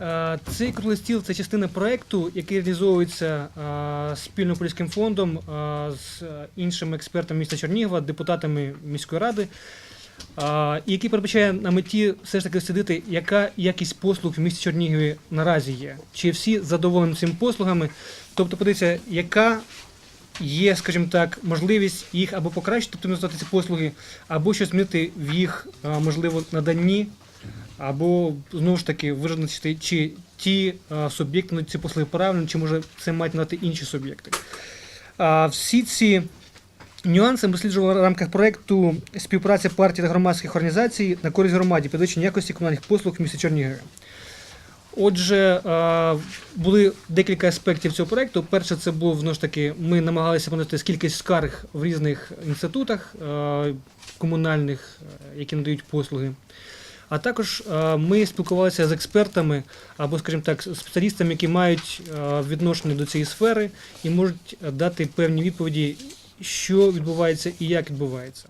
Е, Цей круглий стіл це частина проєкту, який реалізовується е, спільно поліським фондом е, з іншими експертами міста Чернігова, депутатами міської ради, який передбачає на меті все ж таки дослідити, яка якість послуг в місті Чернігові наразі є. Чи всі задоволені цими послугами? Тобто, подивіться, яка є, скажімо так, можливість їх або покращити, оптимізувати ці послуги, або щось змінити в їх, можливо, наданні, або знову ж таки визначити, чи ті е, суб'єкти надають ці послуги правильно, чи може це мають надати інші суб'єкти. А всі ці нюанси ми в рамках проєкту співпраця партій та громадських організацій на користь громаді, підвищення якості комунальних послуг в місті Чернігові. Отже, були декілька аспектів цього проєкту. Перше, це був знову ж таки, ми намагалися понести кількість скарг в різних інститутах комунальних, які надають послуги. А також е, ми спілкувалися з експертами або, скажімо так, спеціалістами, які мають е, відношення до цієї сфери і можуть дати певні відповіді, що відбувається і як відбувається.